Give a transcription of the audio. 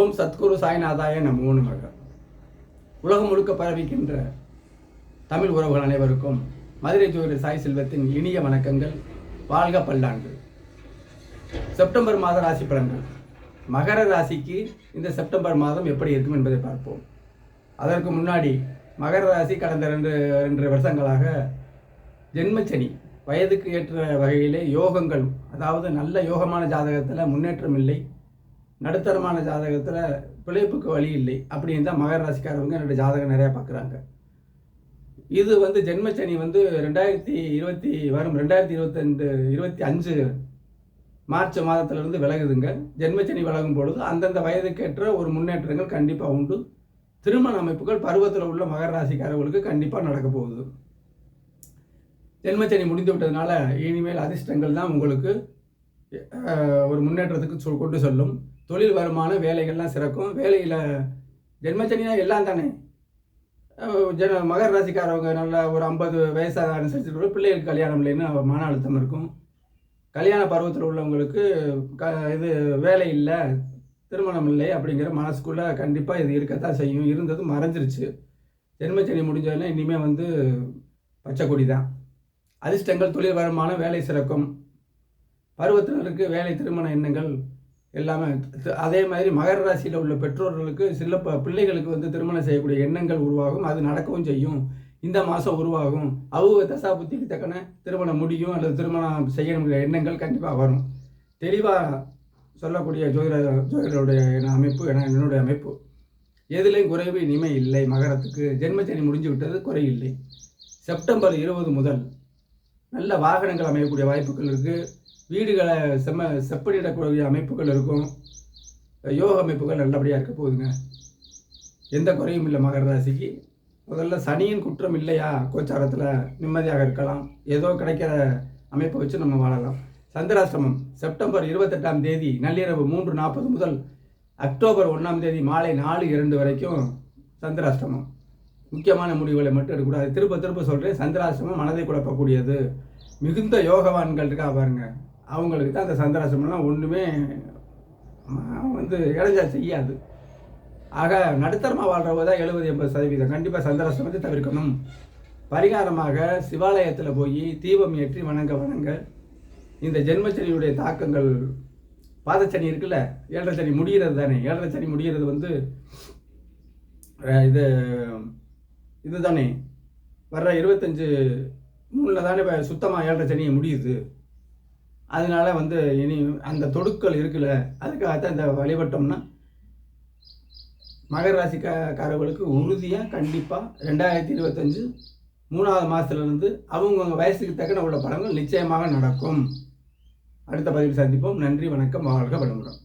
ஓம் சத்குரு சாய்நாதாய நமோனு நமக உலகம் முழுக்க பரவிக்கின்ற தமிழ் உறவுகள் அனைவருக்கும் மதுரை ஜோதி சாய் செல்வத்தின் இனிய வணக்கங்கள். வாழ்க பல்லாண்டு. செப்டம்பர் மாத ராசி பலன்கள். மகர ராசிக்கு இந்த செப்டம்பர் மாதம் எப்படி இருக்கும் என்பதை பார்ப்போம். அதற்கு முன்னாடி மகர ராசி கடந்த ரெண்டு ரெண்டு வருஷங்களாக ஜென்மச்சனி. வயதுக்கு ஏற்ற வகையிலே யோகங்கள் அதாவது நல்ல யோகமான ஜாதகத்தில் முன்னேற்றம் இல்லை. நடுத்தரமான ஜாதகத்தில் பிழைப்புக்கு வழி இல்லை அப்படின்னு தான் மகர ராசிக்காரவங்க ரெண்டு ஜாதகம் நிறையா பார்க்குறாங்க. இது வந்து ஜென்மச்சனி வந்து ரெண்டாயிரத்தி இருபத்தி வரும் ரெண்டாயிரத்தி இருபத்தஞ்சு இருபத்தி அஞ்சு மார்ச் மாதத்திலிருந்து விலகுதுங்க. ஜென்மச்சனி விலகும் பொழுது அந்தந்த வயதுக்கேற்ற ஒரு முன்னேற்றங்கள் கண்டிப்பாக உண்டு. திருமண அமைப்புகள் பருவத்தில் உள்ள மகர ராசிக்காரர்களுக்கு கண்டிப்பாக நடக்க போகுது. ஜென்மச்சனி முடிந்து விட்டதுனால இனிமேல் அதிர்ஷ்டங்கள் தான் உங்களுக்கு ஒரு முன்னேற்றத்துக்கு கொண்டு செல்லும். தொழில் வருமானம் வேலைகள்லாம் சிறக்கும். வேலையில் ஜென்மச்சனினா எல்லாம் தானே? ஜன மகர ராசிக்காரவங்க நல்லா ஒரு ஐம்பது வயசாக அனுசரிச்சுட்டு பிள்ளைகளுக்கு கல்யாணம் இல்லைன்னு மன அழுத்தம் இருக்கும். கல்யாண பருவத்தில் உள்ளவங்களுக்கு க இது வேலை இல்லை திருமணம் இல்லை அப்படிங்கிற மனசுக்குள்ளே கண்டிப்பாக இது இருக்கத்தான் செய்யும். இருந்தது மறைஞ்சிருச்சு. ஜென்மச்சனி முடிஞ்சோடனே இனிமேல் வந்து பச்சை கொடி தான். அதிர்ஷ்டங்கள் தொழில் வருமானம் வேலை சிறக்கும். பருவத்தினருக்கு வேலை திருமண எண்ணங்கள் எல்லாமே அதே மாதிரி மகர ராசியில் உள்ள பெற்றோர்களுக்கு சில ப பிள்ளைகளுக்கு வந்து திருமணம் செய்யக்கூடிய எண்ணங்கள் உருவாகும் அது நடக்கவும் செய்யும். இந்த மாதம் உருவாகும். அவங்க தசா புத்திக்கு தக்கன திருமணம் முடியும் அல்லது திருமணம் செய்யணுங்கிற எண்ணங்கள் கண்டிப்பாக வரும். தெளிவாக சொல்லக்கூடிய ஜோதிட ஜோதிடருடைய அமைப்பு என என்னுடைய அமைப்பு. எதுலேயும் குறைவு இனிமே இல்லை. மகரத்துக்கு ஜென்மச்சனி முடிஞ்சு விட்டது குறை இல்லை செப்டம்பர் இருபது முதல் நல்ல வாகனங்கள் அமையக்கூடிய வாய்ப்புகள் இருக்குது வீடுகளை செம்ம செப்பனிடக்கூடிய அமைப்புகள் இருக்கும். யோக அமைப்புகள் நல்லபடியாக இருக்க போகுதுங்க. எந்த குறையும் இல்லை மகர ராசிக்கு. முதல்ல சனியின் குற்றம் இல்லையா? கோச்சாரத்தில் நிம்மதியாக இருக்கலாம். ஏதோ கிடைக்கிற அமைப்பை வச்சு நம்ம வாழலாம். சந்திராசிரமம் செப்டம்பர் இருபத்தெட்டாம் தேதி நள்ளிரவு மூன்று நாற்பது முதல் அக்டோபர் ஒன்றாம் தேதி மாலை நாலு இரண்டு வரைக்கும் சந்திராசிரமம் முக்கியமான முடிவுகளை மட்டும் எடுக்கக்கூடாது. திருப்ப திரும்ப சொல்கிறேன் சந்திராசிரமம் மனதை குழப்பக்கூடியது. மிகுந்த யோகவான்கள் இருக்கா பாருங்கள் அவங்களுக்கு தான் அந்த சந்திராசிரமெல்லாம் ஒன்றுமே வந்து இடைஞ்சா செய்யாது. ஆக நடுத்தரமாக வாழ்றவங்க தான் எழுபது எண்பது சதவீதம். கண்டிப்பாக சந்திராசிரமத்தை தவிர்க்கணும். பரிகாரமாக சிவாலயத்தில் போய் தீபம் ஏற்றி வணங்க வணங்க. இந்த ஜென்மச்சனியுடைய தாக்கங்கள் பாதச்சனி இருக்குல்ல ஏழரை சனி முடிகிறது தானே. ஏழரை சனி முடிகிறது வந்து இது இது இதுதானே. வர்ற இருபத்தஞ்சு மூணில் தானே இப்போ சுத்தமாக ஏழரை சனியை முடியுது. அதனால வந்து இனி அந்த தொடுக்கள் இருக்குல்ல அதுக்காகத்தான் இந்த வழிபட்டோம்னா மகர ராசிக்காரர்களுக்கு உறுதியாக கண்டிப்பாக ரெண்டாயிரத்தி இருபத்தஞ்சு மூணாவது மாதத்துலேருந்து அவங்கவுங்க வயசுக்கு தக்கன உள்ள படங்கள் நிச்சயமாக நடக்கும். அடுத்த பதிவில் சந்திப்போம். நன்றி வணக்கம். வாழ்க வளமுடன்.